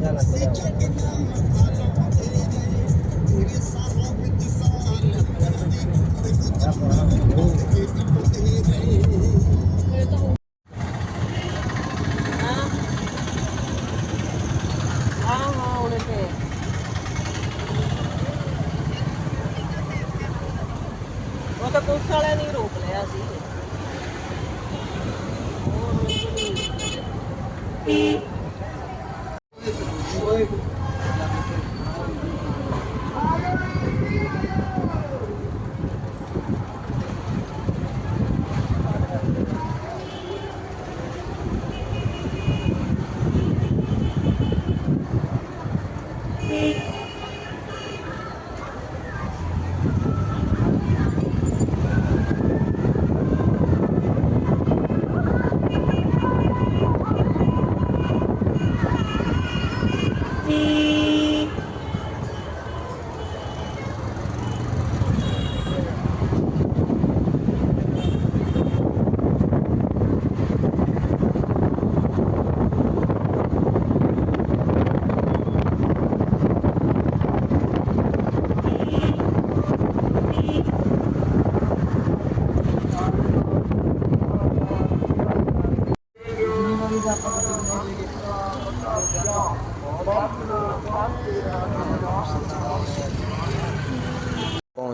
ਹਾਂ ਹਾਂ ਉਹ ਤਾਂ ਪੁਲਿਸ ਵਾਲਿਆਂ ਨੇ ਰੋਕ ਲਿਆ ਸੀ। Bye.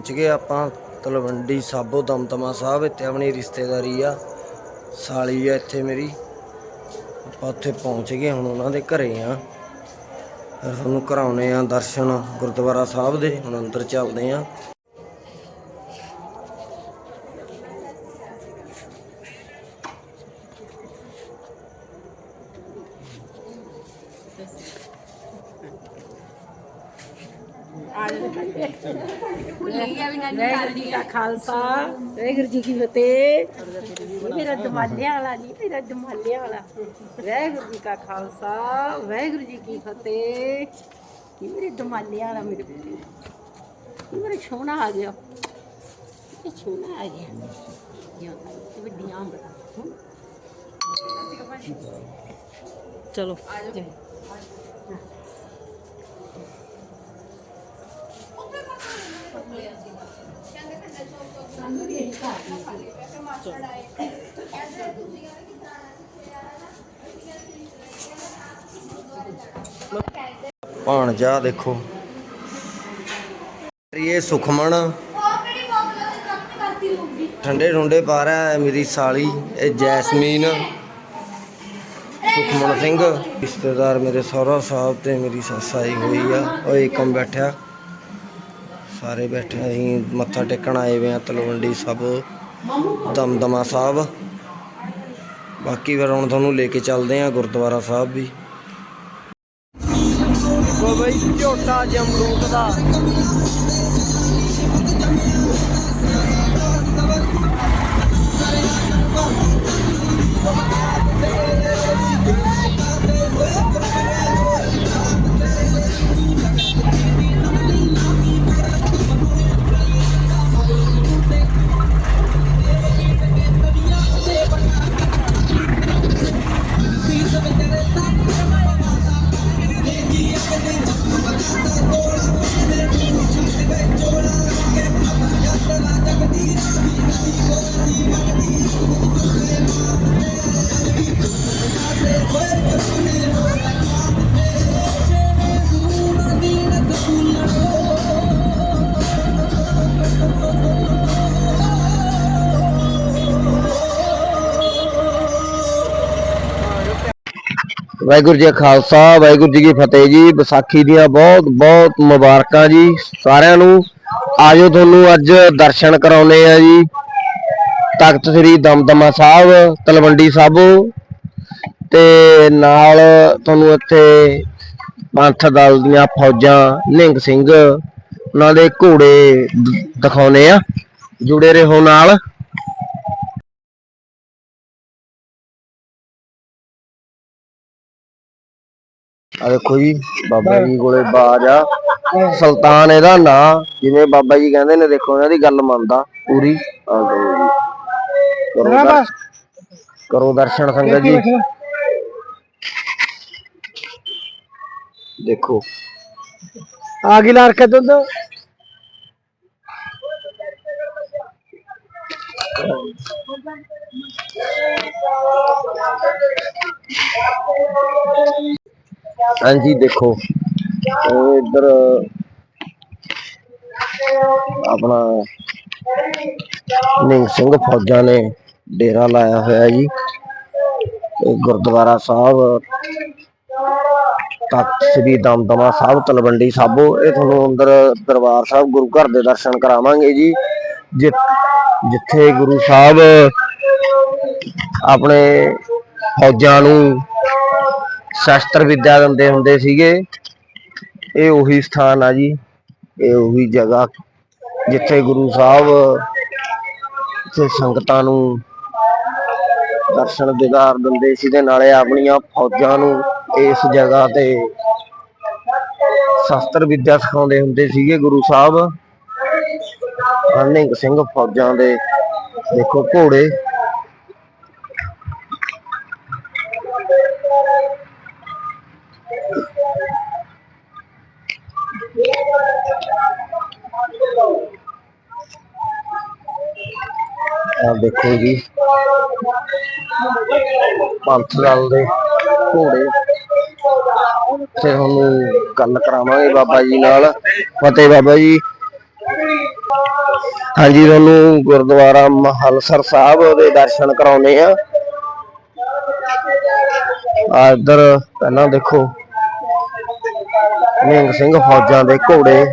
ਪਹੁੰਚ ਗਏ ਆਪਾਂ, ਤਲਵੰਡੀ ਸਾਬੋ ਦਮਦਮਾ ਸਾਹਿਬ, ਇੱਥੇ ਆਪਣੀ ਰਿਸ਼ਤੇਦਾਰੀ ਆ। ਸਾਲੀ ਆ ਇੱਥੇ ਮੇਰੀ। ਆਪਾਂ ਉੱਥੇ ਪਹੁੰਚ ਗਏ, ਹੁਣ ਉਹਨਾਂ ਦੇ ਘਰੇ ਆ। ਤੁਹਾਨੂੰ ਕਰਾਉਨੇ ਆ ਦਰਸ਼ਨ ਗੁਰਦੁਆਰਾ ਸਾਹਿਬ ਦੇ, ਹੁਣ ਅੰਦਰ ਚੱਲਦੇ ਆ। ਵਾਹਿਗੁਰੂ ਜੀ ਕਾ ਖਾਲਸਾ, ਵਾਹਿਗੁਰੂ ਜੀ ਕੀ ਫਤਿਹ। ਇਹ ਮੇਰਾ ਦਮਾਲਿਆਂ ਵਾਲਾ ਨਹੀਂ ਮੇਰਾ ਦਮਾਲਿਆਂ ਵਾਲਾ। ਵਾਹਿਗੁਰੂ ਜੀ ਕਾ ਖਾਲਸਾ, ਵਾਹਿਗੁਰੂ ਜੀ ਕੀ ਫਤਿਹ। ਇਹ ਮੇਰੇ ਦਮਾਲਿਆਂ ਵਾਲਾ ਮੇਰੇ ਇਹ ਮੇਰੇ ਸੋਹਣਾ ਆ ਗਿਆ। ਇਹ ਸੋਹਣਾ ਆ ਗਿਆ। ਜਿਉਂ ਵੱਡੀਆਂ ਬੜਾ ਚਲੋ। ਭਾਣਜਾ ਦੇਖੋ। ਇਹ ਸੁਖਮਣ। ਠੰਡੇ ਠੁੰਡੇ ਪਾ ਰਿਹਾ ਹੈ ਮੇਰੀ ਸਾਲੀ, ਇਹ ਜੈਸਮੀਨ। ਸੁਖਮਣ ਸਿੰਘ, ਰਿਸ਼ਤੇਦਾਰ ਮੇਰੇ ਸਹੁਰਾ ਸਾਹਿਬ ਤੇ ਮੇਰੀ ਸੱਸ ਆਈ ਹੋਈ ਆ, ਉਹ ਏਕਮ ਬੈਠਿਆ। ਸਾਰੇ ਬੈਠੇ ਅਸੀਂ, ਮੱਥਾ ਟੇਕਣ ਆਏ ਵੇ ਆ ਤਲਵੰਡੀ ਸਭ, ਦਮਦਮਾ ਸਾਹਿਬ। ਬਾਕੀ ਫਿਰ ਹੁਣ ਤੁਹਾਨੂੰ ਲੈ ਕੇ ਚੱਲਦੇ ਆ ਗੁਰਦੁਆਰਾ ਸਾਹਿਬ ਵੀ। ਦੇਖੋ ਬਈ ਝੋਟਾ ਜਮਰੂਤ ਦਾ। ਵਾਹਿਗੁਰੂ ਜੀ ਖਾਲਸਾ, ਵਾਹਿਗੁਰੂ ਜੀ ਕੀ ਫਤਿਹ ਜੀ। ਵਿਸਾਖੀ ਦੀਆਂ ਬਹੁਤ ਬਹੁਤ ਮੁਬਾਰਕਾਂ ਜੀ ਸਾਰਿਆਂ ਨੂੰ। ਆਜੋ ਤੁਹਾਨੂੰ ਅੱਜ ਦਰਸ਼ਨ ਕਰਾਉਨੇ ਆ ਜੀ। ਤਖਤ ਸ੍ਰੀ ਦਮਦਮਾ ਸਾਹਿਬ, ਤਲਵੰਡੀ ਸਾਬੋ ਤੇ ਨਾਲ ਤੁਹਾਨੂੰ ਇੱਥੇ ਪੰਥ ਦਲ ਦੀਆਂ ਫੌਜਾਂ ਨਿੰਗ ਸਿੰਘ, ਉਹਨਾਂ ਦੇ ਘੋੜੇ ਦ- ਦਿਖਾਉਨੇ ਆ ਜੁੜੇ ਰਹੋ ਨਾਲ। ਆ ਦੇਖੋ ਜੀ ਬਾਬਾ ਜੀ ਕੋਲੇ ਬਾਜ ਆ। ਸੁਲਤਾਨ ਇਹਦਾ ਨਾਂ ਜਿਵੇਂ ਬਾਬਾ ਜੀ ਕਹਿੰਦੇ ਨੇ ਦੇਖੋ ਇਹਨਾਂ ਦੀ ਗੱਲ ਮੰਨਦਾ ਪੂਰੀ। ਆ ਲਓ ਜੀ। ਕਰੋ ਦਰ- ਕਰੋ ਦਰਸ਼ਨ ਸੰਗਤ ਜੀ। ਦੇਖੋ। ਆ ਗਈ ਲਾਰ ਕੇ ਦੁੱਧ। ਹਾਂਜੀ, ਦੇਖੋ। ਇਹ ਇੱਧਰ ਆਪਣਾ ਨਿੰਗ ਸਿੰਘ ਫੌਜਾਂ ਨੇ ਡੇਰਾ ਲਾਇਆ ਹੋਇਆ ਜੀ। ਗੁਰਦੁਆਰਾ ਸਾਹਿਬ, ਤਖਤ ਸ੍ਰੀ ਦਮਦਮਾ ਸਾਹਿਬ, ਤਲਵੰਡੀ ਸਾਬੋ, ਇਹ ਤੁਹਾਨੂੰ ਅੰਦਰ ਦਰਬਾਰ ਸਾਹਿਬ ਗੁਰੂ ਘਰ ਦੇ ਦਰਸ਼ਨ ਕਰਾਵਾਂਗੇ ਜੀ। ਜਿ- ਜਿੱਥੇ ਗੁਰੂ ਸਾਹਿਬ ਆਪਣੇ ਫੌਜਾਂ ਨੂੰ ਸ਼ਸਤਰ ਵਿਦਿਆ ਦਿੰਦੇ ਹੁੰਦੇ ਸੀਗੇ। ਇਹ ਉਹੀ ਸਥਾਨ ਆ ਜੀ। ਇਹ ਉਹੀ ਜਗ੍ਹਾ ਜਿੱਥੇ ਗੁਰੂ ਸਾਹਿਬ ਤੇ ਸੰਗਤਾਂ ਨੂੰ ਦਰਸ਼ਨ ਦਿਦਾਰ ਦਿੰਦੇ ਸੀ ਤੇ ਨਾਲੇ ਆਪਣੀਆਂ ਫੌਜਾਂ ਨੂੰ ਇਸ ਜਗ੍ਹਾ ਤੇ ਸ਼ਸਤਰ ਵਿਦਿਆ ਸਿਖਾਉਂਦੇ ਹੁੰਦੇ ਸੀਗੇ ਗੁਰੂ ਸਾਹਿਬ। ਹਰਨਿੰਗ ਸਿੰਘ ਫੌਜਾਂ ਦੇ ਦੇਖੋ ਘੋੜੇ ਆ ਦੇਖੋ ਜੀ। ਪੰਥ ਦੇ ਘੋੜੇ। ਤੇ ਤੁਹਾਨੂੰ ਗੱਲ ਕਰਾਵਾਂਗੇ ਬਾਬਾ ਜੀ ਨਾਲ। ਫਤਿਹ ਬਾਬਾ ਜੀ। ਹਾਂਜੀ, ਤੁਹਾਨੂੰ ਗੁਰਦੁਆਰਾ ਮਹਲਸਰ ਸਾਹਿਬ ਦੇ ਦਰਸ਼ਨ ਕਰਾਉਨੇ ਆ ਆ ਇੱਧਰ ਪਹਿਲਾਂ ਦੇਖੋ, ਨਿਹੰਗ ਸਿੰਘ ਫੌਜਾਂ ਦੇ ਘੋੜੇ।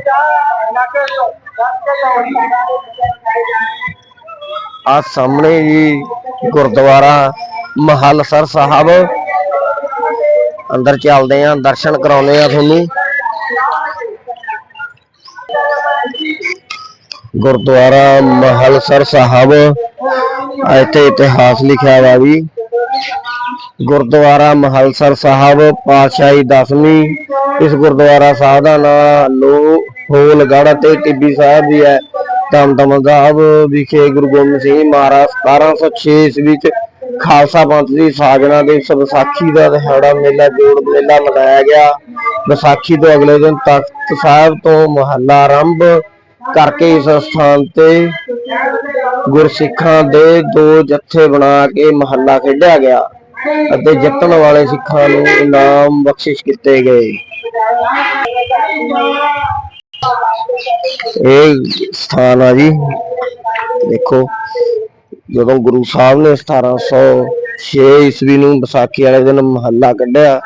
ਆ ਸਾਹਮਣੇ ਜੀ ਗੁਰਦੁਆਰਾ ਮਹਲਸਰ ਸਾਹਿਬ। ਅੰਦਰ ਚੱਲਦੇ ਆ, ਦਰਸ਼ਨ ਕਰਾਉਨੇ ਆ ਤੁਹਾਨੂੰ। ਗੁਰਦੁਆਰਾ ਮਹਲਸਰ ਸਾਹਿਬ ਇੱਥੇ ਇਤਿਹਾਸ ਲਿਖਿਆ ਵਾ ਵੀ। ਗੁਰਦੁਆਰਾ ਮਹਲਸਰ ਸਾਹਿਬ, ਪਾਤਸ਼ਾਹੀ ਦਸਵੀਂ, ਇਸ ਗੁਰਦੁਆਰਾ ਸਾਹਿਬ ਦਾ ਨਾਮ ਲੋ ਹੋਲਗੜ੍ਹ ਤੇ ਟਿੱਬੀ ਸਾਹਿਬ ਵੀ ਹੈ। ਦਮਦਮਾ ਸਾਹਿਬ ਵਿਖੇ ਗੁਰੂ ਗੋਬਿੰਦ ਸਿੰਘ ਮਹਾਰਾਜ 1706 ਈਸਵੀ ਵਿੱਚ ਖਾਲਸਾ ਪੰਥ ਦੀ ਸਾਜਨਾ ਦੇ ਵਿਸਾਖੀ ਦਾ ਦਿਹਾੜਾ ਮੇਲਾ, ਜੋੜ ਮੇਲਾ ਮਨਾਇਆ ਗਿਆ। ਵਿਸਾਖੀ ਤੋਂ ਅਗਲੇ ਦਿਨ ਤਖਤ ਸਾਹਿਬ ਤੋਂ ਮਹੱਲਾ ਆਰੰਭ ਕਰਕੇ ਇਸ ਸਥਾਨ ਤੇ ਗੁਰਸਿੱਖਾਂ ਦੇ ਦੋ ਜੱਥੇ ਬਣਾ ਕੇ ਮਹੱਲਾ ਖੇਡਿਆ ਗਿਆ ਅਤੇ ਜਿੱਤਣ ਵਾਲੇ ਸਿੱਖਾਂ ਨੂੰ ਇਨਾਮ ਬਖਸ਼ਿਸ਼ ਕੀਤੇ ਗਏ। ਇਹ ਸਥਾਨ ਆ ਜੀ। ਦੇਖੋ, ਜਦੋਂ ਗੁਰੂ ਸਾਹਿਬ ਨੇ 1706 ਈਸਵੀ ਨੂੰ ਵਿਸਾਖੀ ਵਾਲੇ ਦਿਨ ਮਹੱਲਾ ਕੱਢਿਆ,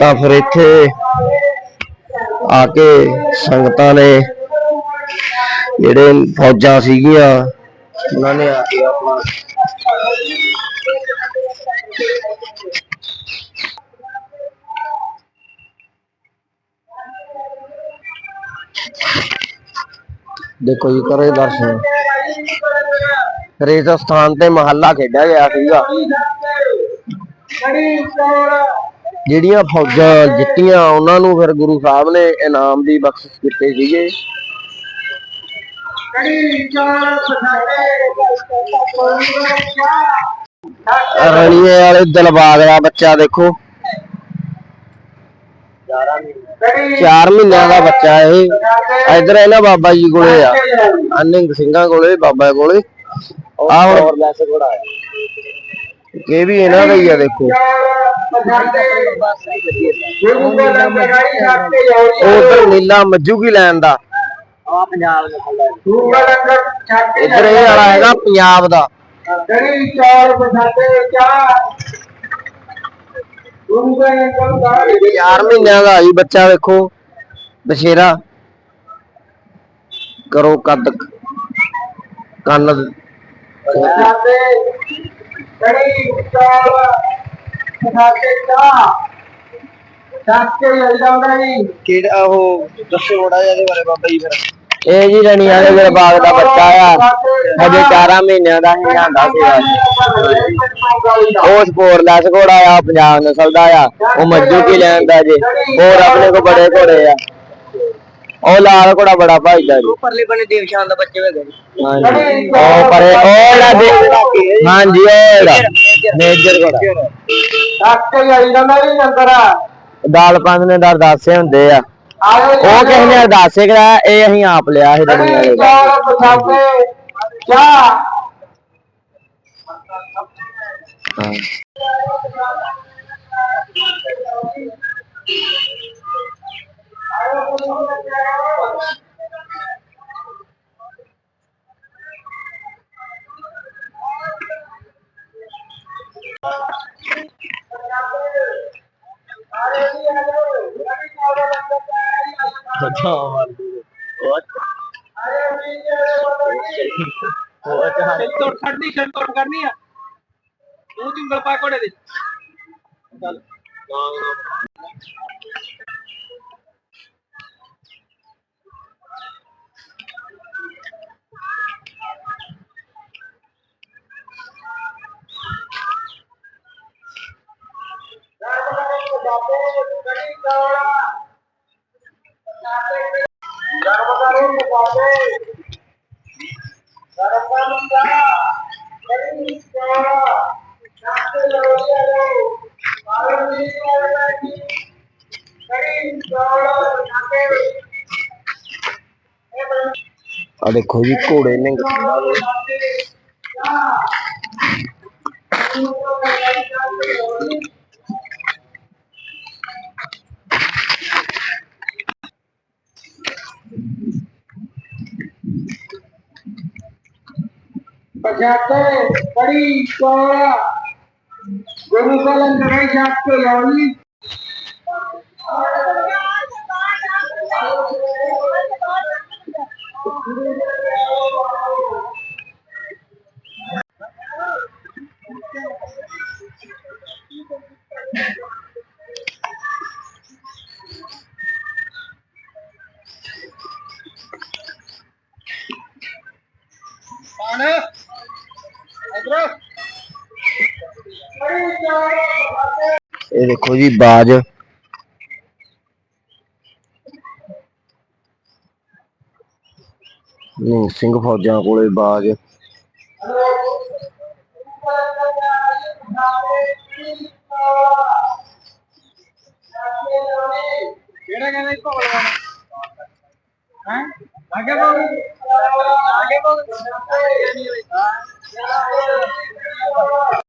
ਤਾਂ ਫਿਰ ਇੱਥੇ ਆ ਕੇ ਸੰਗਤਾਂ ਨੇ ਜਿਹੜੇ ਫੌਜਾਂ ਸੀਗੀਆਂ, ਉਹਨਾਂ ਨੇ ਆ ਕੇ ਆਪਣਾ ਦੇਖੋ ਜੀ, ਕਰੇ ਦਰਸ਼ਨ। ਫਿਰ ਤੇ ਮਹੱਲਾ ਖੇਡਿਆ ਗਿਆ ਸੀਗਾ। ਜਿਹੜੀਆਂ ਫੌਜਾਂ ਜਿੱਤੀਆਂ, ਉਹਨਾਂ ਨੂੰ ਫਿਰ ਗੁਰੂ ਸਾਹਿਬ ਨੇ ਇਨਾਮ ਦੀ ਬਖਸ਼ਿਸ਼ ਕੀਤੇ ਸੀਗੇ। ਰਣੀਏ ਵਾਲੇ ਦਿਲਬਾਗ ਦਾ ਬੱਚਾ ਦੇਖੋ। 4 ਮਹੀਨਿਆਂ ਦਾ ਬੱਚਾ ਇਹ। ਇਧਰ ਇਹਨਾਂ ਬਾਬਾ ਜੀ ਕੋਲੇ ਆ। ਅਨਿੰਗ ਸਿੰਘਾਂ ਕੋਲੇ ਬਾਬਾ ਕੋਲੇ। ਆ ਹੁਣ ਇਹ ਵੀ ਇਹਨਾਂ ਦਾ ਹੀ ਆ ਦੇਖੋ। ਉਧਰ ਨੀਲਾ ਮੱਜੂ ਕੀ ਲੈਣ ਦਾ? ਇੱਧਰ ਇਹ ਵਾਲਾ ਹੈਗਾ ਪੰਜਾਬ ਦਾ। ਚਾਰ ਮਹੀਨਿਆਂ ਦਾ ਹੀ ਬੱਚਾ ਵੇਖੋ ਬਸ਼ੇਰਾ ਕਰੋ ਕੱਦ, ਕੰਨ ਕਿਹੜਾ ਉਹ, ਦੱਸੋ ਥੋੜਾ ਜਿਹਾ ਇਹਦੇ ਬਾਰੇ ਬਾਬਾ ਜੀ ਫਿਰ। ਇਹ ਜੀ ਰਣੀ ਵਾਲੇ ਮੇਰੇ ਬਾਗ ਦਾ ਬੱਚਾ ਆ। ਅਜੇ 4 ਮਹੀਨਿਆਂ ਦਾ ਹੀ ਆਂਦਾ ਸੀ। ਉਹ ਸਪੋਰਟਲੈਸ ਘੋੜਾ ਆ ਪੰਜਾਬ ਨਸਲ ਦਾ ਆ। ਉਹ ਮੱਜੂ ਕੀ ਲੈਂਦਾ ਜੀ? ਹੋਰ ਆਪਣੇ ਕੋ ਬੜੇ ਘੋੜੇ ਆ। ਉਹ ਲਾਲ ਘੋੜਾ ਬੜਾ ਭਾਈਦਾ ਜੀ। ਪਰਲੇ ਬਣੇ ਦੇਵ ਸ਼ਾਨ ਦਾ ਬੱਚੇ ਹੋਏ ਹਾਂਜੀ। ਉਹ ਪਰੇ ਉਹ ਜਿਹੜਾ ਦੇ- ਹਾਂਜੀ ਉਹ ਜਿਹੜਾ। ਮੇਜਰ ਘੋੜਾ। ਦਾਲ ਪੰਜ ਨੇ ਦਰ ਦਾਸੇ ਹੁੰਦੇ ਆ। ਉਹ ਕਿਸੇ ਨੇ ਅਰਦਾਸੇ ਕਰਾਇਆ ਇਹ ਅਸੀਂ ਆਪ ਲਿਆ ਸੀ क्या अच्छा ਰਣੀ ਵਾਲੇ ਦਾ ਹਾਂ। ਤੋੜ ਖੜਨੀ ਛੜ ਤੋੜ ਕਰਨੀ ਆ। ਤੂੰ ਚੁੰਗਲ ਪਾ ਕੋੜੇ ਦੇ ਚੱਲ। ਆ ਦੇਖੋ ਜੀ ਘੋੜੇ ਨੇ ਪਛਾਤੇ ਬੜੀ ਕੋਲਾ ਗੁਰੂ ਕਲਮ ਦੇ ਦੇਖੋ ਜੀ ਬਾਜ ਨਹੀਂ ਸਿੰਘ ਫੌਜਾਂ ਕੋਲੇ ਬਾਜ ਕਿਹੜਾ ਕਹਿੰਦਾ ਇਸ ਭਗਵਾਨ ਹੈ ਆਗੇ ਬੋਲ ਆਗੇ ਬੋਲ